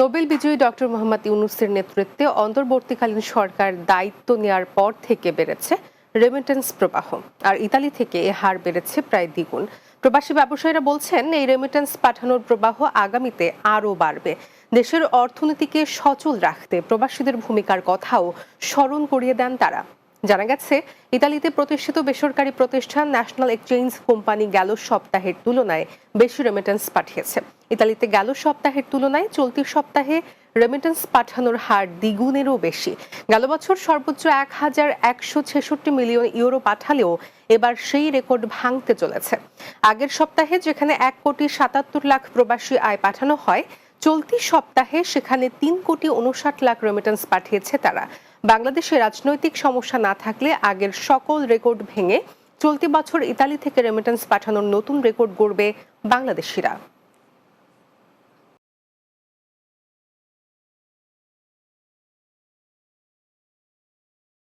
Nobel বিজয়ী doctor Mohammad ইউনুসের নেতৃত্বে অন্তর্বর্তীকালীন সরকার দায়িত্ব নেয়ার পর থেকে বেড়েছে রেমিটেন্স প্রবাহ। আর ইতালি থেকে এ হার বেড়েছে প্রায় দ্বিগুণ। প্রবাসী ব্যবসায়ীরা বলছেন, এই রেমিটেন্স পাঠানোর প্রবাহ আগামীতে আরও বাড়বে। দেশের অর্থনীতিকে সচল রাখতে প্রবাসীদের ভূমিকার কথাও স্মরণ করিয়ে দেন তারা। জানা গেছে, ইতালিতে প্রতিষ্ঠিত বেসরকারি প্রতিষ্ঠান ন্যাশনাল এক্সচেঞ্জ কোম্পানি গেল সপ্তাহের তুলনায় বেশি রেমিটেন্স পাঠিয়েছে। ইতালিতে গেল সপ্তাহের তুলনায় চলতি সপ্তাহে রেমিটেন্স পাঠানোর হার দ্বিগুণেরও বেশি। গেল বছর সর্বোচ্চ এক হাজার একশো ছেষট্টি মিলিয়ন ইউরো পাঠালেও এবার সেই রেকর্ড ভাঙতে চলেছে। আগের সপ্তাহে যেখানে এক কোটি সাতাত্তর লাখ প্রবাসী আয় পাঠানো হয়, চলতি সপ্তাহে সেখানে তিন কোটি উনষাট লাখ রেমিটেন্স পাঠিয়েছে তারা। বাংলাদেশে রাজনৈতিক সমস্যা না থাকলে আগের সকল রেকর্ড ভেঙে চলতি বছর ইতালি থেকে রেমিটেন্স পাঠানোর নতুন রেকর্ড গড়বে বাংলাদেশিরা।